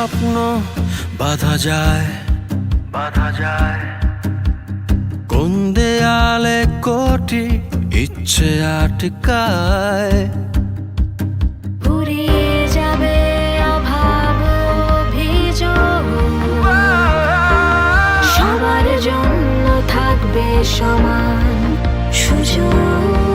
স্বপ্ন বাধা যায়। বাধা যায়। কোন দেয়ালে কোটি ইচ্ছে আটকায়। সবার জন্য থাকবে সমান সুযোগ।